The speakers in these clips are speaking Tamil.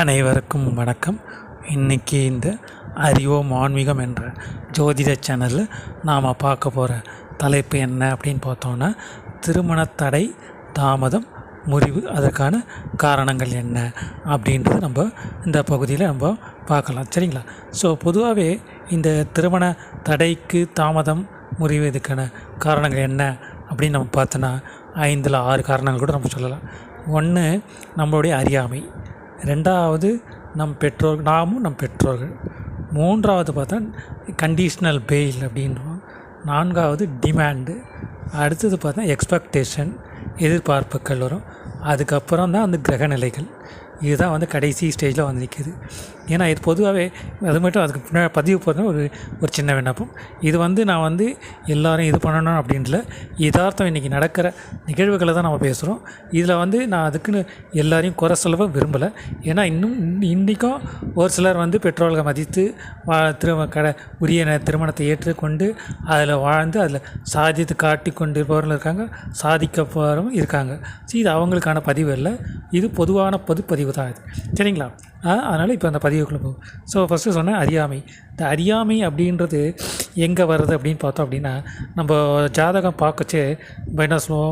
அனைவருக்கும் வணக்கம். இன்றைக்கி இந்த அறிவோம் ஆன்மீகம் என்ற ஜோதிட சேனலில் நாம் பார்க்க போகிற தலைப்பு என்ன அப்படின்னு பார்த்தோன்னா திருமண தடை தாமதம் முறிவு அதற்கான காரணங்கள் என்ன அப்படின்றது நம்ம இந்த பகுதியில் நம்ம பார்க்கலாம். சரிங்களா? ஸோ பொதுவாகவே இந்த திருமண தடைக்கு தாமதம் முறிவு இதுக்கான காரணங்கள் என்ன அப்படின்னு நம்ம பார்த்தோன்னா ஐந்தில் ஆறு காரணங்கள் கூட நம்ம சொல்லலாம். ஒன்று நம்மளுடைய அறியாமை. ரெண்டாவது நம் பெற்றோர் நாமும் நம் பெற்றோர்கள். மூன்றாவது பார்த்தா கண்டிஷ்னல் பெயில் அப்படின்றோம். நான்காவது டிமாண்டு அடுத்தது பார்த்தா எக்ஸ்பெக்டேஷன் எதிர்பார்ப்புகள் வரும். அதுக்கப்புறம் தான் அந்த கிரகநிலைகள். இதுதான் வந்து கடைசி ஸ்டேஜில் வந்து நிற்கிது ஏன்னா இது பொதுவாகவே அது மட்டும் அதுக்கு பின்னாடி பதிவு போடுறது ஒரு ஒரு சின்ன விண்ணப்பம். இது வந்து நான் வந்து எல்லோரும் இது பண்ணணும் அப்படின்ல யதார்த்தம் இன்றைக்கி நடக்கிற நிகழ்வுகளை தான் நம்ம பேசுகிறோம் இதில் வந்து நான் அதுக்குன்னு எல்லாரையும் குறை சொல்லவும் விரும்பலை. ஏன்னா இன்னும் இன்றைக்கும் ஒரு சிலர் வந்து பெற்றோர்களை மதித்து வா திரும கடை உரிய திருமணத்தை ஏற்றுக்கொண்டு அதில் வாழ்ந்து அதில் சாதித்து காட்டி கொண்டு இருப்பவர்களும் இருக்காங்க சாதிக்க போகிறவங்க இருக்காங்க. ஸோ இது அவங்களுக்கான பதிவு இல்லை இது பொதுவான பொதுப்பதிவு தான் இது சரிங்களா அதனால் இப்போ அந்த பதிவுக்குள்ளே போகும் ஸோ ஃபஸ்ட்டு சொன்னேன் அறியாமை. இந்த அறியாமை அப்படின்றது எங்கே வருது அப்படின்னு பார்த்தோம் அப்படின்னா நம்ம ஜாதகம் பார்க்கச்சே பைனஸ்மோ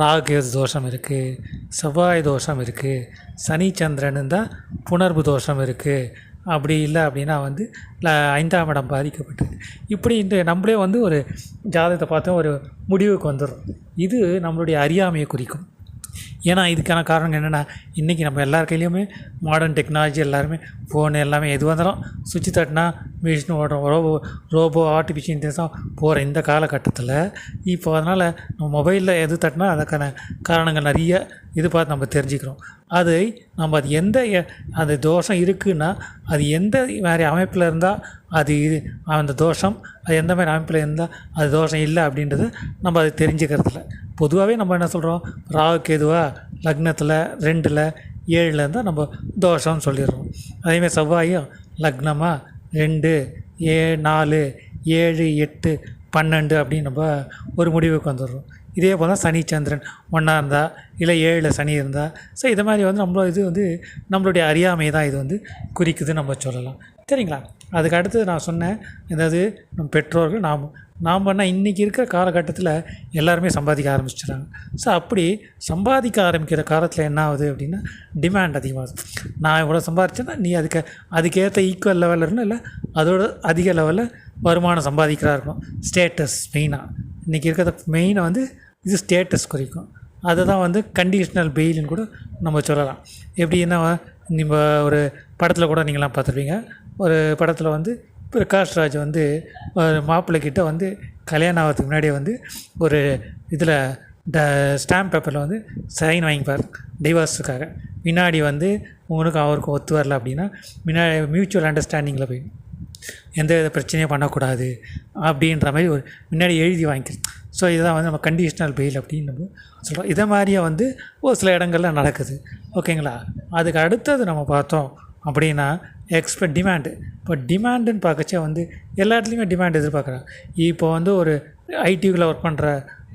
ராகு தோஷம் இருக்குது செவ்வாய் தோஷம் இருக்குது சனி சந்திரன் இருந்தால் புணர்வு தோஷம் இருக்குது அப்படி இல்லை அப்படின்னா வந்து ஐந்தாம் இடம் பாதிக்கப்பட்டது. இப்படி இந்த நம்மளே வந்து ஒரு ஜாதகத்தை பார்த்தா ஒரு முடிவுக்கு வந்துடும் இது நம்மளுடைய அறியாமையை குறிக்கும். ஏன்னா இதுக்கான காரணம் என்னென்னா இன்றைக்கி நம்ம எல்லார் கையிலையுமே மாடர்ன் டெக்னாலஜி எல்லாருமே ஃபோனு எல்லாமே எது வந்தாலும் சுவிட்ச் தட்டினா மிஷின் ஓடுறோம் ரோபோ ரோபோ ஆர்டிஃபிஷியல் இன்டெலிஜென்ஸாக போகிற இந்த காலகட்டத்தில் இப்போ அதனால் நம்ம மொபைலில் எது தட்டினா அதுக்கான காரணங்கள் நிறைய இது பார்த்து நம்ம தெரிஞ்சுக்கிறோம். அதை நம்ம அது எந்த எ- அந்த தோஷம் இருக்குன்னா அது எந்த மாதிரி அமைப்பில் இருந்தால் அது இது அந்த தோஷம் அது எந்த மாதிரி அமைப்பில் இருந்தால் அது தோஷம் இல்லை அப்படின்றத நம்ம அது தெரிஞ்சுக்கிறதில்ல. பொதுவாகவே நம்ம என்ன சொல்கிறோம் ராகு கேதுவா லக்னத்தில் ரெண்டில் ஏழில் இருந்தால் நம்ம தோஷம்னு சொல்லிடுறோம். அதேமாதிரி செவ்வாயும் லக்னமாக ரெண்டு ஏ நாலு ஏழு எட்டு பன்னெண்டு அப்படின்னு நம்ம ஒரு முடிவுக்கு வந்துடுறோம். இதே போல் தான் சனி சந்திரன் ஒன்றா இருந்தால் இல்லை ஏழில் சனி இருந்தால் ஸோ இது மாதிரி வந்து நம்மளோட இது வந்து நம்மளுடைய அறியாமை தான் இது வந்து குறிக்குதுன்னு நம்ம சொல்லலாம். சரிங்களா? அதுக்கு அடுத்தது நான் சொன்னேன். அதாவது நம் பெற்றோர்கள் நாம் நாம் பண்ணால் இன்றைக்கி இருக்கிற காலகட்டத்தில் எல்லாருமே சம்பாதிக்க ஆரம்பிச்சிடுறாங்க. ஸோ அப்படி சம்பாதிக்க ஆரம்பிக்கிற காலத்தில் என்ன ஆகுது அப்படின்னா டிமாண்ட் அதிகமாகுது. நான் இவ்வளோ சம்பாதிச்சேன்னா நீ அதுக்கு அதுக்கேற்ற ஈக்குவல் லெவலில் இருக்கணும் இல்லை அதோட அதிக லெவலில் வருமானம் சம்பாதிக்கிறா இருக்கணும். ஸ்டேட்டஸ் மெயினாக இன்றைக்கி இருக்கிற மெயினை வந்து இது ஸ்டேட்டஸ் குறிக்கும். அதை தான் வந்து கண்டிஷ்னல் பெயில்னு கூட நம்ம சொல்லலாம். எப்படின்னா நம்ம ஒரு படத்தில் கூட நீங்களாம் பார்த்துருப்பீங்க. ஒரு படத்தில் வந்து பிரகாஷ் ராஜ் வந்து மாப்பிள்ளைக்கிட்ட மாப்பிள்ளை வந்து கல்யாணம் ஆகிறதுக்கு முன்னாடியே வந்து ஒரு இதில் ட ஸ்டாம்ப் பேப்பரில் வந்து சைன் வாங்கிப்பார். டிவோர்ஸுக்காக பின்னாடி வந்து உங்களுக்கும் அவருக்கும் ஒத்து வரல அப்படின்னா முன்னாடி மியூச்சுவல் அண்டர்ஸ்டாண்டிங்கில் போய் எந்த வித பிரச்சனையும் பண்ணக்கூடாது அப்படின்ற மாதிரி ஒரு முன்னாடி எழுதி வாங்கிக்கிறேன் ஸோ இதுதான் வந்து நம்ம கண்டிஷனல் பெயில் அப்படின்னு நம்ம சொல்கிறோம் இதை மாதிரியே வந்து ஒரு சில இடங்களில் நடக்குது. ஓகேங்களா? அதுக்கு அடுத்தது நம்ம பார்த்தோம் அப்படின்னா எக்ஸ்பெக்ட் டிமாண்டு இப்போ டிமாண்டுன்னு பார்க்கச்சே வந்து எல்லா இடத்துலையுமே டிமாண்ட் எதிர்பார்க்குறாங்க. இப்போ வந்து ஒரு ஐடிக்குள்ளே ஒர்க் பண்ணுற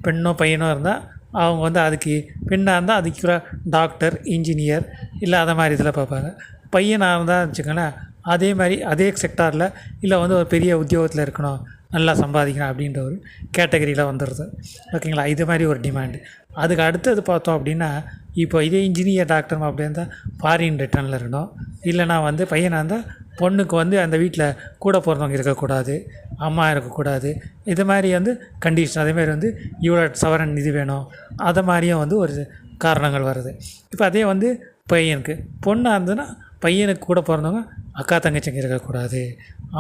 பெண்ணோ பையனோ இருந்தால் அவங்க வந்து அதுக்கு பெண்ணாக இருந்தால் அதுக்குள்ள டாக்டர் இன்ஜினியர் இல்லை அதை மாதிரி இதில் பார்ப்பாங்க. பையனாக இருந்தால் வச்சுக்கோங்களேன் அதே மாதிரி அதே செக்டாரில் இல்லை வந்து ஒரு பெரிய உத்தியோகத்தில் இருக்கணும் நல்லா சம்பாதிக்கணும் அப்படின்ற ஒரு கேட்டகரியில் வந்துடுது ஓகேங்களா? இது மாதிரி ஒரு டிமாண்டு அதுக்கு அடுத்தது பார்த்தோம் அப்படின்னா இப்போ இதே இன்ஜினியர் டாக்டர் அப்படி இருந்தால் ஃபாரின் ரிட்டர்னில் இருக்கணும். இல்லைனா வந்து பையனாக இருந்தால் பொண்ணுக்கு வந்து அந்த வீட்டில் கூட பிறந்தவங்க இருக்கக்கூடாது அம்மா இருக்கக்கூடாது. இது மாதிரி வந்து கண்டிஷன் அதேமாதிரி வந்து இவ்வளோ சவரன் இது வேணும். அதை மாதிரியும் வந்து ஒரு காரணங்கள் வருது. இப்போ அதே வந்து பையனுக்கு. பொண்ணாக இருந்ததுன்னா பையனுக்கு கூட பிறந்தவங்க அக்கா தங்கச்சிங்க இருக்கக்கூடாது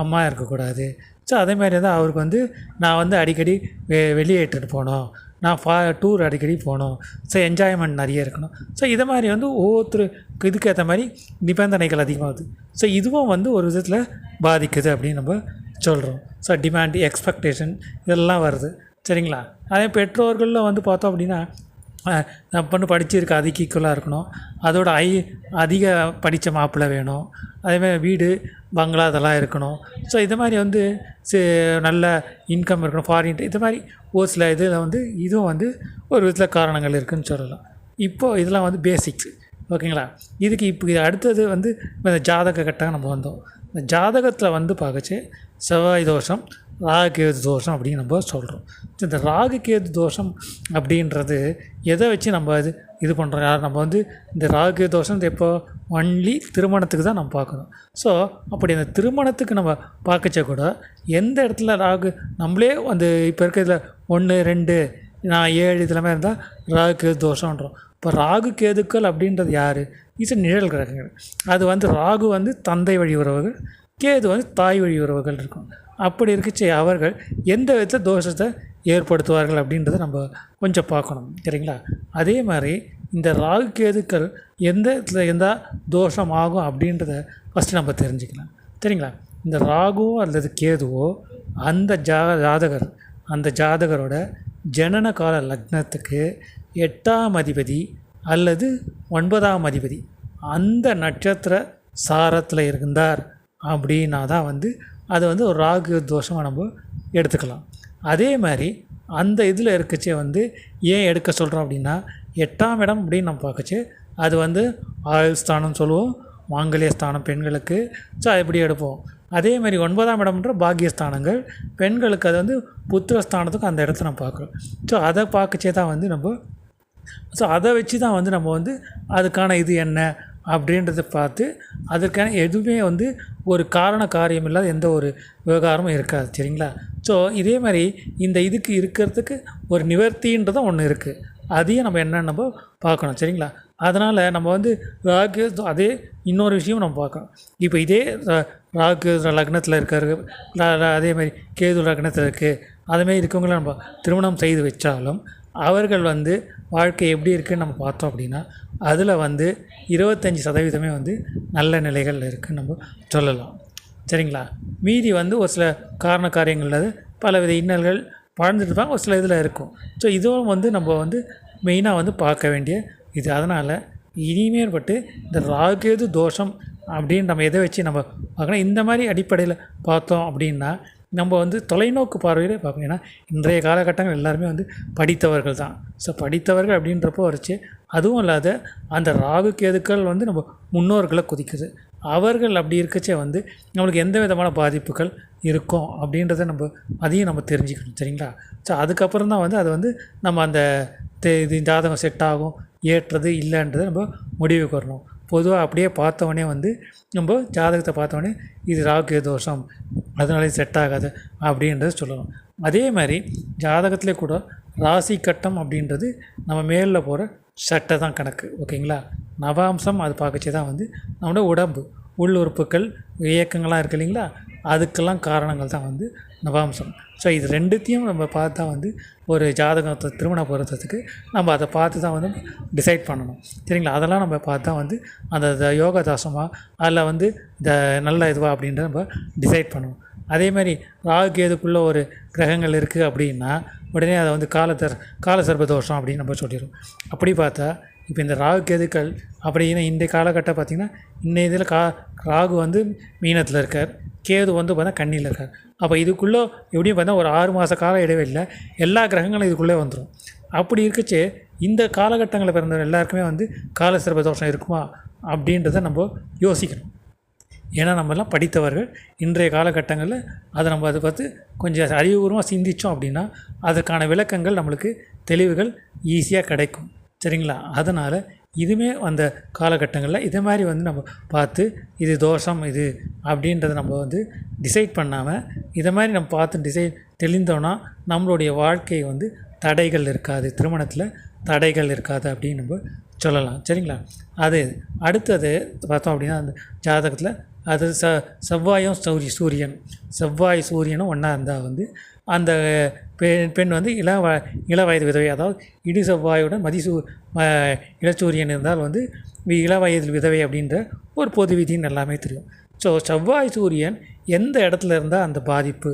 அம்மா இருக்கக்கூடாது. ஸோ அதே மாதிரி தான் அவருக்கு வந்து நான் வந்து அடிக்கடி வெ வெளியேற்றுட்டு போனோம். போகணும் நான் ஃபா டூர் அடிக்கடி போகணும் ஸோ என்ஜாய்மெண்ட் நிறைய இருக்கணும். ஸோ இதை மாதிரி வந்து ஒவ்வொருத்தர் இதுக்கு ஏற்ற மாதிரி நிபந்தனைகள் அதிகமாகுது ஸோ இதுவும் வந்து ஒரு விதத்தில் பாதிக்குது அப்படின்னு நம்ம சொல்கிறோம் ஸோ டிமாண்ட் எக்ஸ்பெக்டேஷன் இதெல்லாம் வருது. சரிங்களா? அதே பெற்றோர்களில் வந்து பார்த்தோம் அப்படின்னா பொண்ணு படிச்சிருக்க அதுக்கு ஈக்குவலாக இருக்கணும். அதோட ஐ அதிக படித்த மாப்பிள்ளை வேணும். அதேமாதிரி வீடு பங்களா இதெல்லாம் இருக்கணும். ஸோ இது மாதிரி வந்து நல்ல இன்கம் இருக்கணும் ஃபாரின் இது மாதிரி ஒரு சில இதில் வந்து இதுவும் வந்து ஒரு விதத்தில் காரணங்கள் இருக்குதுன்னு சொல்லலாம். இப்போது இதெல்லாம் வந்து பேசிக்ஸ் ஓகேங்களா? இதுக்கு இப்போ இது அடுத்தது வந்து இந்த ஜாதக கட்டம் நம்ம வந்தோம். இந்த ஜாதகத்தில் வந்து பார்க்கச்சு செவ்வாய் தோஷம் ராகுகேது தோஷம் அப்படின்னு நம்ம சொல்கிறோம் இந்த ராகு கேது தோஷம் அப்படின்றது எதை வச்சு நம்ம இது இது பண்ணுறோம் யார்? நம்ம வந்து இந்த ராகுகேது தோஷம் எப்போ? ஒன்லி திருமணத்துக்கு தான் நம்ம பார்க்கணும். ஸோ அப்படி அந்த திருமணத்துக்கு நம்ம பார்க்கச்ச கூட எந்த இடத்துல ராகு நம்மளே அந்த இப்போ இருக்கிறதுல ஒன்று ரெண்டு நான் ஏழு இதெல்லாமே இருந்தால் ராகு கேது தோஷம்ன்றோம் இப்போ ராகு கேதுக்கள் அப்படின்றது யார்? இது நிழல் கிரகங்கள். அது வந்து ராகு வந்து தந்தை வழி உறவுகள் கேது வந்து தாய் வழி உறவுகள் இருக்கும். அப்படி இருக்கச்சு அவர்கள் எந்த விதத்தில் தோஷத்தை ஏற்படுத்துவார்கள் அப்படின்றத நம்ம கொஞ்சம் பார்க்கணும். சரிங்களா? அதே மாதிரி இந்த ராகு கேதுக்கள் எந்த இடத்துல எந்த தோஷம் ஆகும் அப்படின்றத ஃபஸ்ட்டு நம்ம தெரிஞ்சுக்கலாம். சரிங்களா? இந்த ராகுவோ அல்லது கேதுவோ அந்த ஜா ஜாதகர் அந்த ஜாதகரோட ஜனன கால லக்னத்துக்கு எட்டாம் அதிபதி அல்லது ஒன்பதாம் அதிபதி அந்த நட்சத்திர சாரத்தில் இருந்தார். அப்படின்னா தான் வந்து அது வந்து ஒரு ராகு தோஷமாக நம்ம எடுத்துக்கலாம். அதே மாதிரி அந்த இதில் இருக்கச்சே வந்து ஏன் எடுக்க சொல்கிறோம் அப்படின்னா எட்டாம் இடம் அப்படின்னு நம்ம பார்க்கச்சு அது வந்து ஆயுள் ஸ்தானம் சொல்லுவோம் மாங்கல்ய ஸ்தானம் பெண்களுக்கு. ஸோ எப்படி எடுப்போம். அதே மாதிரி ஒன்பதாம் இடம்ன்ற பாக்கியஸ்தானங்கள் பெண்களுக்கு அது வந்து புத்திரஸ்தானத்துக்கும் அந்த இடத்த நம்ம பார்க்குறோம். ஸோ அதை பார்க்கச்சே தான் வந்து நம்ம ஸோ அதை வச்சு தான் வந்து நம்ம வந்து அதுக்கான இது என்ன அப்படின்றத பார்த்து அதற்கான எதுவுமே வந்து ஒரு காரண காரியம் இல்லாத எந்த ஒரு விவகாரமும் இருக்காது சரிங்களா? ஸோ இதே மாதிரி இந்த இதுக்கு இருக்கிறதுக்கு ஒரு நிவர்த்தின்றதும் ஒன்று இருக்குது அதையும் நம்ம என்னென்னு நம்ம பார்க்கணும் சரிங்களா? அதனால் நம்ம வந்து ராகு அதே இன்னொரு விஷயம் நம்ம பார்க்கணும். இப்போ இதே ரா- ராகு லக்னத்தில் இருக்காரு அதே மாதிரி கேது லக்னத்தில் இருக்குது அதுமாரி இருக்கவங்கள நம்ம திருமணம் செய்து வச்சாலும் அவர்கள் வந்து வாழ்க்கை எப்படி இருக்குன்னு நம்ம பார்த்தோம் அப்படின்னா அதில் வந்து இருபத்தஞ்சி சதவீதமே வந்து நல்ல நிலைகள் இருக்குன்னு நம்ம சொல்லலாம். சரிங்களா? மீதி வந்து ஒரு சில காரண காரியங்களில் பலவித இன்னல்கள் வாழ்ந்துட்டு தான் ஒரு சில இதில் இருக்கும். ஸோ இதுவும் வந்து நம்ம வந்து மெயினாக வந்து பார்க்க வேண்டிய இது. அதனால் இனிமேற்பட்டு இந்த ராகேது தோஷம் அப்படின்னு நம்ம எதை வச்சு நம்ம பார்க்கணும்? இந்த மாதிரி அடிப்படையில் பார்த்தோம் அப்படின்னா நம்ம வந்து தொலைநோக்கு பார்வையிலே பார்ப்போம். ஏன்னா இன்றைய காலகட்டங்கள் எல்லாருமே வந்து படித்தவர்கள் தான். ஸோ படித்தவர்கள் அப்படின்றப்போ வரைச்சு அதுவும் இல்லாத அந்த ராகு கேதுக்கள் வந்து நம்ம முன்னோர்களை குதிக்குது. அவர்கள் அப்படி இருக்கச்சே வந்து நம்மளுக்கு எந்த விதமான பாதிப்புகள் இருக்கும் அப்படின்றத நம்ம அதையும் நம்ம தெரிஞ்சுக்கணும். சரிங்களா? ஸோ அதுக்கப்புறம் தான் வந்து அது வந்து நம்ம அந்த தே- இது ஜாதகம் செட் ஆகும் ஏற்றது இல்லைன்றதை நம்ம முடிவுக்கு வரணும். பொதுவாக அப்படியே பார்த்தவொடனே வந்து நம்ம ஜாதகத்தை பார்த்தோன்னே இது ராகு தோஷம் அதனால இது செட் ஆகாது அப்படின்றத சொல்லலாம் அதே மாதிரி ஜாதகத்திலே கூட ராசி கட்டம் அப்படின்றது நம்ம மேலில் போகிற சட்டை தான் கணக்கு ஓகேங்களா? நவாம்சம் அது பார்க்கச்சே தான் வந்து நம்மளோட உடம்பு உள் உறுப்புகள் இயக்கங்கள்லாம் இருக்கு இல்லைங்களா? அதுக்கெல்லாம் காரணங்கள் தான் வந்து நவாம்சம். ஸோ இது ரெண்டுத்தையும் நம்ம பார்த்தா வந்து ஒரு ஜாதகத்தை திருமண பொருத்தத்துக்கு நம்ம அதை பார்த்து தான் வந்து டிசைட் பண்ணணும். சரிங்களா? அதெல்லாம் நம்ம பார்த்தா வந்து அந்த த- யோக அதில் வந்து இந்த நல்ல இதுவாக அப்படின்றத நம்ம டிசைட் பண்ணணும். அதே மாதிரி ராகு கேதுக்குள்ளே ஒரு கிரகங்கள் இருக்குது அப்படின்னா உடனே அதை வந்து காலத்தர் காலசர்ப தோஷம் அப்படின்னு நம்ம சொல்லிடுவோம் அப்படி பார்த்தா இப்போ இந்த ராகு கேதுக்கள் அப்படின்னா இந்த காலகட்டம் பார்த்திங்கன்னா இன்னைய இதில் கா ராகு வந்து மீனத்தில் இருக்கார். கேது வந்து பார்த்தா கண்ணியில் இருக்கார். அப்போ இதுக்குள்ளே எப்படியும் பார்த்தா ஒரு ஆறு மாத கால இடைவெளியில் எல்லா கிரகங்களும் இதுக்குள்ளே வந்துடும் அப்படி இருக்குச்சு இந்த காலகட்டங்களில் பிறந்த எல்லாருக்குமே வந்து காலசிறப்பு தோஷம் இருக்குமா அப்படின்றத நம்ம யோசிக்கணும். ஏன்னா நம்மலாம் படித்தவர்கள். இன்றைய காலகட்டங்களில் அதை நம்ம அதை பார்த்து கொஞ்சம் அறிவுபூர்வமாக சிந்தித்தோம் அப்படின்னா அதற்கான விளக்கங்கள் நம்மளுக்கு தெளிவுகள் ஈஸியாக கிடைக்கும். சரிங்களா? அதனால் இதுவுமே அந்த காலகட்டங்களில் இதே மாதிரி வந்து நம்ம பார்த்து இது தோஷம் இது அப்படின்றத நம்ம வந்து டிசைட் பண்ணாமல் இதை மாதிரி நம்ம பார்த்து டிசைட் தெளிந்தோன்னா நம்மளுடைய வாழ்க்கை வந்து தடைகள் இருக்காது. திருமணத்தில் தடைகள் இருக்காது அப்படின்னு நம்ம சொல்லலாம். சரிங்களா? அது அடுத்தது பார்த்தோம் அப்படின்னா அந்த ஜாதகத்தில் அது ச செவ்வாயும் சௌரி சூரியன். செவ்வாய் சூரியனும் ஒன்றா இருந்தால் வந்து அந்த பெண் பெண் வந்து இள வ இள வயது விதவை. அதாவது இடி செவ்வாயுடன் மதிசூ இளச்சூரியன் இருந்தால் வந்து இள வயது விதவை அப்படின்ற ஒரு பொது விதின்னு எல்லாமே தெரியும். ஸோ செவ்வாய் சூரியன் எந்த இடத்துல இருந்தால் அந்த பாதிப்பு?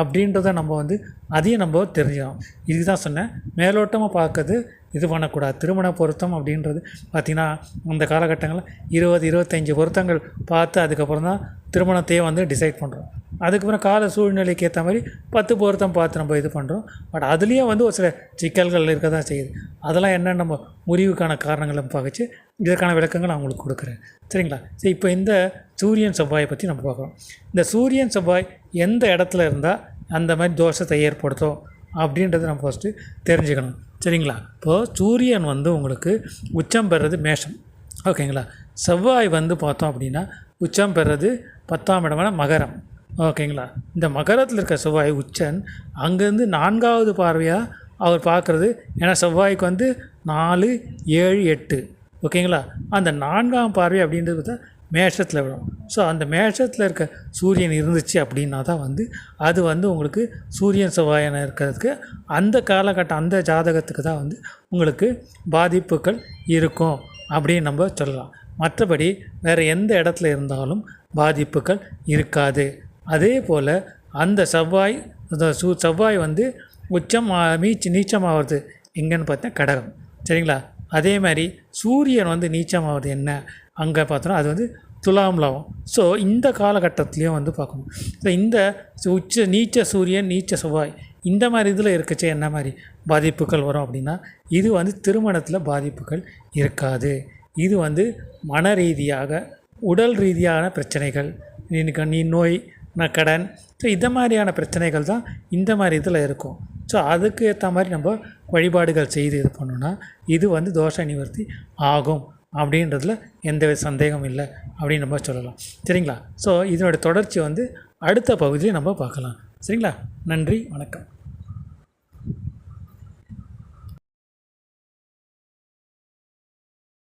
அப்படின்றத நம்ம வந்து அதையும் நம்ம தெரிஞ்சிடும் இதுக்கு தான் சொன்னேன். மேலோட்டமாக பார்க்கறது இது பண்ணக்கூடாது. திருமண பொருத்தம் அப்படின்றது பார்த்திங்கன்னா அந்த காலகட்டங்களில் இருபது இருபத்தஞ்சி பொருத்தங்கள் பார்த்து அதுக்கப்புறம் தான் திருமணத்தையே வந்து டிசைட் பண்ணுறோம் அதுக்கப்புறம் கால சூழ்நிலைக்கு ஏற்ற மாதிரி பத்து பொருத்தம் பார்த்து நம்ம இது பண்ணுறோம் பட் அதுலேயும் வந்து ஒரு சில சிக்கல்கள் இருக்க தான் செய்யுது. அதெல்லாம் என்னென்ன நம்ம முறிவுக்கான காரணங்களை பார்க்கச்சு. இதற்கான விளக்கங்கள் நான் உங்களுக்கு கொடுக்குறேன். சரிங்களா? சரி இப்போ இந்த சூரியன் செவ்வாயை பற்றி நம்ம பார்க்குறோம். இந்த சூரியன் செவ்வாய் எந்த இடத்துல இருந்தால் அந்த மாதிரி தோஷத்தை ஏற்படுத்தும் அப்படின்றத நம்ம ஃபஸ்ட்டு தெரிஞ்சுக்கணும். சரிங்களா? இப்போது சூரியன் வந்து உங்களுக்கு உச்சம் பெறுறது மேஷம். ஓகேங்களா? செவ்வாய் வந்து பார்த்தோம் அப்படின்னா உச்சம் பெறுறது பத்தாம் இடமான மகரம். ஓகேங்களா? இந்த மகரத்தில் இருக்க செவ்வாய் உச்சன் அங்கேருந்து நான்காவது பார்வையாக அவர் பார்க்குறது. ஏன்னா செவ்வாய்க்கு வந்து நாலு ஏழு எட்டு. ஓகேங்களா? அந்த நான்காம் பார்வை அப்படின்றது பார்த்தா மேஷத்தில் விடும் ஸோ அந்த மேஷத்தில் இருக்க சூரியன் இருந்துச்சு அப்படின்னா தான் வந்து அது வந்து உங்களுக்கு சூரியன் செவ்வாயன இருக்கிறதுக்கு அந்த காலகட்டம் அந்த ஜாதகத்துக்கு தான் வந்து உங்களுக்கு பாதிப்புகள் இருக்கும் அப்படின்னு நம்ம சொல்லலாம். மற்றபடி வேறு எந்த இடத்துல இருந்தாலும் பாதிப்புகள் இருக்காது. அதே போல் அந்த செவ்வாய் அந்த சூ செவ்வாய் வந்து உச்சம் மீச்சு நீச்சமாகிறது எங்கன்னு பார்த்தா கடகம். சரிங்களா? அதே மாதிரி சூரியன் வந்து நீச்சம் ஆகிறது என்ன? அங்கே பார்த்தோன்னா அது வந்து துலாம் லவம். ஸோ இந்த காலகட்டத்துலேயும் வந்து பார்க்கணும். ஸோ இந்த உச்ச நீச்ச சூரியன் நீச்ச செவ்வாய் இந்த மாதிரி இதில் இருக்கச்சே என்ன மாதிரி பாதிப்புகள் வரும் அப்படின்னா இது வந்து திருமணத்தில் பாதிப்புகள் இருக்காது. இது வந்து மன ரீதியாக உடல் ரீதியான பிரச்சனைகள் நீ நீ நோய் நான் கடன் ஸோ இந்த மாதிரியான பிரச்சனைகள் தான் இந்த மாதிரி இதில் இருக்கும். ஸோ அதுக்கு ஏற்ற மாதிரி நம்ம வழிபாடுகள் செய்து இது பண்ணோன்னா இது வந்து தோஷ நிவர்த்தி ஆகும் அப்படின்றதுல எந்த சந்தேகமும் இல்லை அப்படின்னு நம்ம சொல்லலாம். சரிங்களா? ஸோ இதனுடைய தொடர்ச்சி வந்து அடுத்த பகுதியை நம்ம பார்க்கலாம். சரிங்களா? நன்றி வணக்கம்.